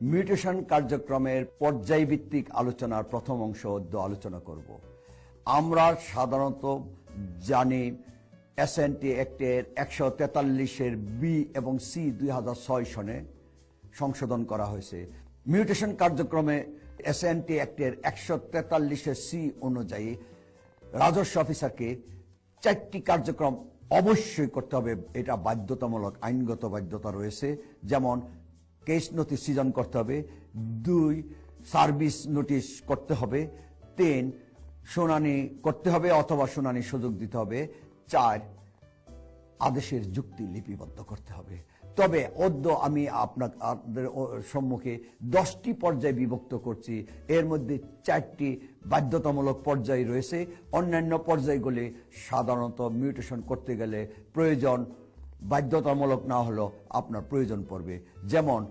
Mutation কার্যক্রমের পর্যায়ভিত্তিক আলোচনার প্রথম অংশ আলোচনা করব। আমরা সাধারণত জানি এসএনটি অ্যাক্টের একশো তেতাল্লিশের বি এবং সি দুই সনে সংশোধন করা হয়েছে। মিউটেশন কার্যক্রমে এসএনটি অ্যাক্টের একশো তেতাল্লিশের সি অনুযায়ী রাজস্ব অফিসারকে চারটি কার্যক্রম অবশ্যই করতে হবে। এটা বাধ্যতামূলক, আইনগত বাধ্যতা রয়েছে। যেমন কেস নোটিশ সৃজন করতে হবে, দুই সার্ভিস নোটিশ করতে হবে, তিন, শুনানি করতে হবে অথবা শুনানি সুযোগ দিতে হবে, চার, আদেশের যুক্তি লিপিবদ্ধ করতে হবে। তবে অদ্য আমি আপনাদের সম্মুখে দশটি পর্যায়ে বিভক্ত করছি। এর মধ্যে চারটি বাধ্যতামূলক পর্যায় রয়েছে। অন্যান্য পর্যায়গুলি সাধারণত মিউটেশন করতে গেলে প্রয়োজন। বাধ্যতামূলক না হলেও আপনার প্রয়োজন পড়বে। যেমন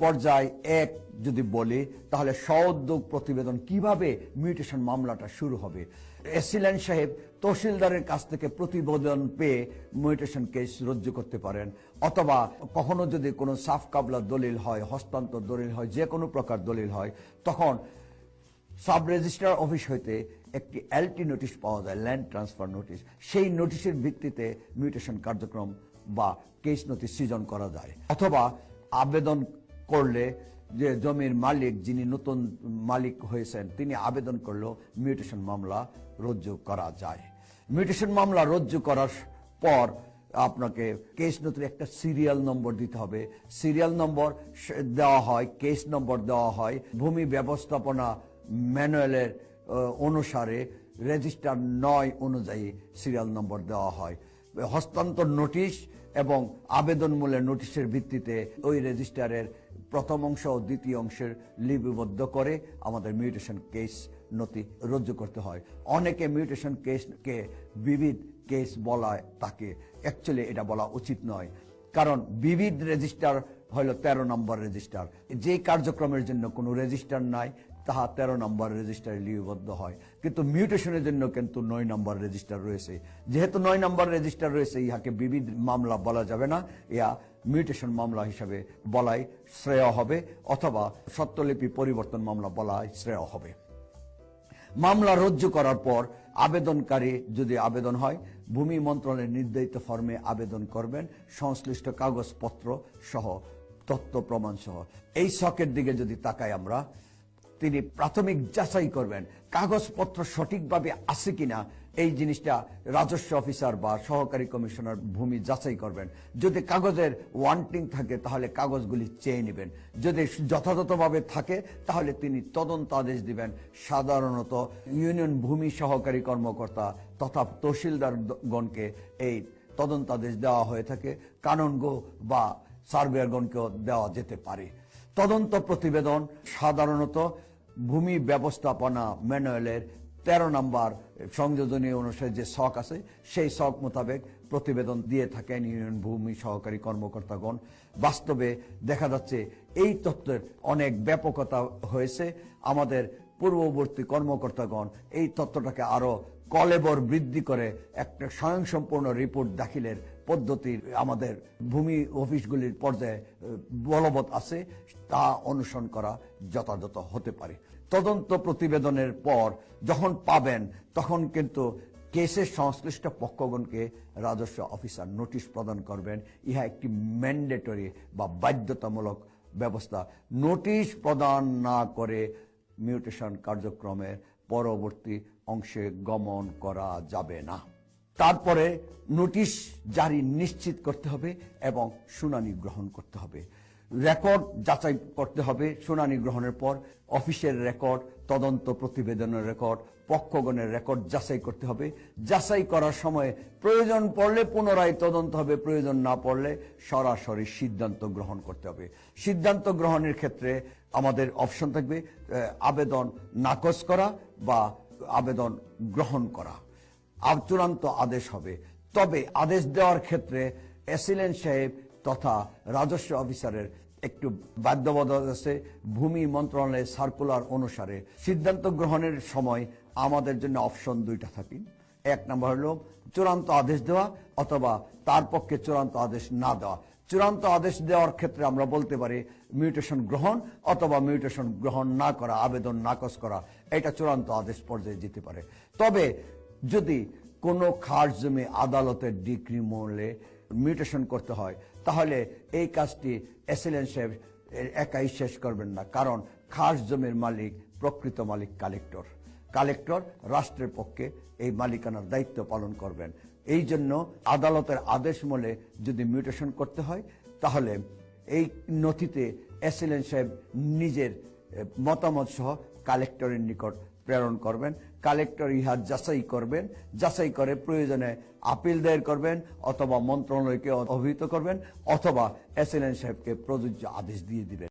পর্যায় এক যদি বলি, তাহলে সউদ্যোগ প্রতিবেদন কীভাবে মিউটেশন মামলাটা শুরু হবে? এসিলেন সাহেব তহসিলদারের কাছ থেকে প্রতিবেদন পেয়ে মিউটেশন কেস রজ্জু করতে পারেন। অথবা কখনো যদি কোনো সাফ কাবলা দলিল হয়, হস্তান্তর দলিল হয়, যে কোনো প্রকার দলিল হয়, তখন সাব রেজিস্ট্রার অফিস হইতে একটি এলটি নোটিশ পাওয়া যায়, ল্যান্ড ট্রান্সফার নোটিশ। সেই নোটিশের ভিত্তিতে মিউটেশন কার্যক্রম বা কেস নথি সৃজন করা যায়। অথবা আবেদন করলে যে জমির মালিক, যিনি নতুন মালিক হয়েছেন, তিনি আবেদন করলেও মিউটেশন মামলা রজ্জু করা যায়। মিউটেশন মামলা রজ্জু করার পর আপনাকে কেস নতুন একটা সিরিয়াল নম্বর দিতে হবে। সিরিয়াল নম্বর দেওয়া হয়, কেস নম্বর দেওয়া হয়। ভূমি ব্যবস্থাপনা ম্যানুয়ালের অনুসারে রেজিস্টার নয় অনুযায়ী সিরিয়াল নম্বর দেওয়া হয়। হস্তান্তর নোটিশ এবং আবেদন মূল্যের নোটিশের ভিত্তিতে ওই রেজিস্টারের প্রথম অংশ ও দ্বিতীয় অংশের লিপিবদ্ধ করে আমাদের মিউটেশন কেস নথি রজ্জু করতে হয়। অনেকে মিউটেশন কেসকে বিবিধ কেস বলা তাকে অ্যাকচুয়ালি এটা বলা উচিত নয়। কারণ বিবিধ রেজিস্টার হলো ১৩ নম্বর রেজিস্টার। যে কার্যক্রমের জন্য কোনো রেজিস্টার নাই তাহা ১৩ নম্বর রেজিস্টারে লিপিবদ্ধ হয়। কিন্তু মিউটেশনের জন্য কিন্তু নয় নম্বর রেজিস্টার রয়েছে। যেহেতু নয় নম্বর রেজিস্টার রয়েছে, ইহাকে বিবিধ মামলা বলা যাবে না। ইয়া মিউটেশন মামলা হিসাবে বলাই শ্রেয় হবে, অথবা সত্যলিপি পরিবর্তন মামলা বলাই শ্রেয় হবে। মামলা রজ্জু করার পর আবেদনকারী যদি আবেদন হয়, ভূমি মন্ত্রণালয়ের নির্ধারিত ফর্মে আবেদন করবেন, সংশ্লিষ্ট কাগজপত্র সহ তথ্য প্রমাণ সহ এই শখের দিকে যদি তাকাই আমরা তিনি প্রাথমিক যাচাই করবেন, কাগজপত্র সঠিকভাবে আছে কিনা, এই জিনিসটা রাজস্ব অফিসার বা সহকারী কমিশনার ভূমি যাচাই করবেন। যদি কাগজের ওয়ান্টিং থাকে, তাহলে কাগজগুলি চেয়ে নেবেন। যদি যথাযথভাবে থাকে, তাহলে তিনি তদন্ত আদেশ দিবেন। সাধারণত ইউনিয়ন ভূমি সহকারী কর্মকর্তা তথা তহসিলদারগণকে এই তদন্তাদেশ দেওয়া হয়ে থাকে। কাননগো বা সার্ভেয়ারগণকেও দেওয়া যেতে পারে। তদন্ত প্রতিবেদন, সাধারণত ভূমি ব্যবস্থাপনা ম্যানুয়ালের তেরো নম্বর সংযোজনী অনুসারে যে শখ আছে, সেই শখ মোতাবেক প্রতিবেদন দিয়ে থাকেন ইউনিয়ন ভূমি সহকারী কর্মকর্তাগণ। বাস্তবে দেখা যাচ্ছে এই তত্ত্বের অনেক ব্যাপকতা হয়েছে। আমাদের পূর্ববর্তী কর্মকর্তাগণ এই তত্ত্বটাকে আরও কলেবর বৃদ্ধি করে একটা স্বয়ংসম্পূর্ণ রিপোর্ট দাখিলের পদ্ধতির আমাদের ভূমি অফিসগুলির পর্যায়ে বলবৎ আছে, তা অনুসরণ করা যথাযথ হতে পারে। তদন্ত প্রতিবেদনের পর যখন পাবেন, তখন কিন্তু কেসের সংশ্লিষ্ট পক্ষগণকে রাজস্ব অফিসার নোটিশ প্রদান করবেন। ইহা একটি ম্যান্ডেটরি বা বাধ্যতামূলক ব্যবস্থা। নোটিশ প্রদান না করে মিউটেশন কার্যক্রমের পরবর্তী অংশে গমন করা যাবে না। তারপরে নোটিশ জারি নিশ্চিত করতে হবে এবং শুনানি গ্রহণ করতে হবে। রেকর্ড যাচাই করতে হবে। শুনানি গ্রহণের পর অফিসের রেকর্ড, তদন্ত প্রতিবেদনের রেকর্ড, পক্ষগণের রেকর্ড যাচাই করতে হবে। যাচাই করার সময় প্রয়োজন পড়লে পুনরায় তদন্ত হবে, প্রয়োজন না পড়লে সরাসরি সিদ্ধান্ত গ্রহণ করতে হবে। সিদ্ধান্ত গ্রহণের ক্ষেত্রে আমাদের অপশন থাকবে আবেদন নাকচ করা বা আবেদন গ্রহণ করা। চূড়ান্ত আদেশ হবে। তবে আদেশ দেওয়ার ক্ষেত্রে এসিলেন্ট সাহেব তথা রাজস্ব অফিসারের একটু বাধ্যবাধকতা আছে। ভূমি মন্ত্রণালয়ের সার্কুলার অনুসারে সিদ্ধান্ত গ্রহণের সময় আমাদের জন্য অপশন দুইটা থাকে। এক নম্বর হলো চূড়ান্ত আদেশ দেওয়া অথবা তার পক্ষে চূড়ান্ত আদেশ না দেওয়া। চূড়ান্ত আদেশ দেওয়ার ক্ষেত্রে আমরা বলতে পারি মিউটেশন গ্রহণ অথবা মিউটেশন গ্রহণ না করা, আবেদন নাকচ করা, এটা চূড়ান্ত আদেশ পর্যায়ে যেতে পারে। তবে যদি কোনো খাস জমি আদালতের ডিগ্রি মূল্যে মিউটেশন করতে হয়, তাহলে এই কাজটি এসিলেন্ট সাহেব একাই শেষ করবেন না। কারণ খাস জমির মালিক প্রকৃত মালিক কালেক্টর। কালেক্টর রাষ্ট্রের পক্ষে এই মালিকানার দায়িত্ব পালন করবেন। এই জন্য আদালতের আদেশ মূলে যদি মিউটেশন করতে হয়, তাহলে এই নথিতে এসিলেন্ট সাহেব নিজের মতামত সহ কালেক্টরের নিকট প্রেরণ করবেন, কালেক্টর ইহা যাচাই করবেন, যাচাই করে প্রয়োজনে আপিল দায়ের করবেন, অথবা মন্ত্রণালয়কে অভিহিত করবেন, অথবা এসিলেন্ট সাহেবকে প্রযোজ্য আদেশ দিয়ে দিবেন।